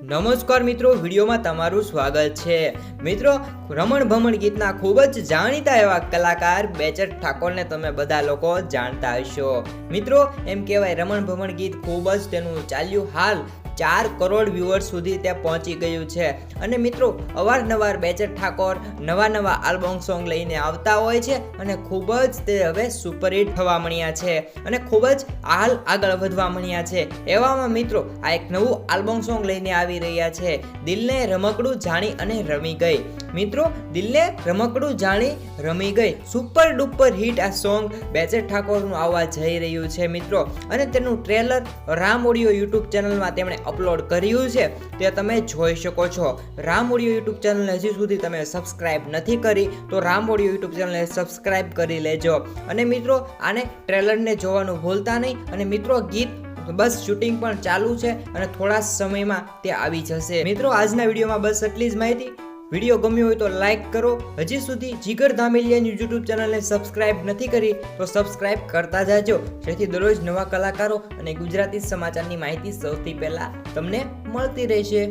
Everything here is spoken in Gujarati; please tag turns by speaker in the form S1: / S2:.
S1: નમસ્કાર મિત્રો, વિડીયોમાં તમારું સ્વાગત છે. મિત્રો રમણ ભમણ ગીતના ખૂબ જ જાણીતા એવા કલાકાર બેચર ઠાકોરને તમે બધા લોકો જાણતા હશો. મિત્રો, એમ કહેવાય રમણ ભમણ ગીત ખૂબ જ તેનું ચાલ્યું હાલ ચાર કરોડ વ્યુઅર્સ સુધી તે પહોંચી ગયું છે. અને મિત્રો, અવારનવાર બેચર ઠાકોર નવા નવા આલ્બમ સોંગ લઈને આવતા હોય છે અને ખૂબ જ તે હવે સુપરહિટ થવા મળ્યા છે અને ખૂબ જ હાલ આગળ વધવા મળ્યા છે. એવામાં મિત્રો, આ એક નવું આલ્બમ સોંગ લઈને આવી રહ્યા છે. દિલને રમકડું જાણી અને રમી ગઈ. મિત્રો દિલને રમકડું જાણી રમી ગઈ. સુપર ડુપર હિટ આ સોંગ બેચર ઠાકોરનું આવવા જઈ રહ્યું છે, મિત્રો. અને તેનું ટ્રેલર રામ ઓડિયો યુટ્યુબ ચેનલમાં તેમણે અપલોડ કર્યું છે. તે તમે જોઈ શકો છો. રામ ઓડિયો યુટ્યુબ ચેનલને હજી સુધી તમે સબસ્ક્રાઇબ નથી કરી, તો રામ ઓડિયો યુટ્યુબ ચેનલને સબસ્ક્રાઇબ કરી લેજો. અને મિત્રો, આને ટ્રેલરને જોવાનું ભૂલતા નહીં. અને મિત્રો, ગીત બસ શૂટિંગ પણ ચાલુ છે અને થોડા સમયમાં તે આવી જશે. મિત્રો, આજના વિડીયોમાં બસ એટલી જ માહિતી. વીડિયો ગમ્યો હોય તો લાઈક કરો. હજી સુધી જીગર ધામેલિયાની યુટ્યુબ ચેનલને સબસ્ક્રાઇબ નથી કરી તો સબસ્ક્રાઇબ કરતા જાજો. જેથી દરરોજ નવા કલાકારો અને ગુજરાતી સમાચારની માહિતી સૌથી પહેલા તમને મળતી રહેશે.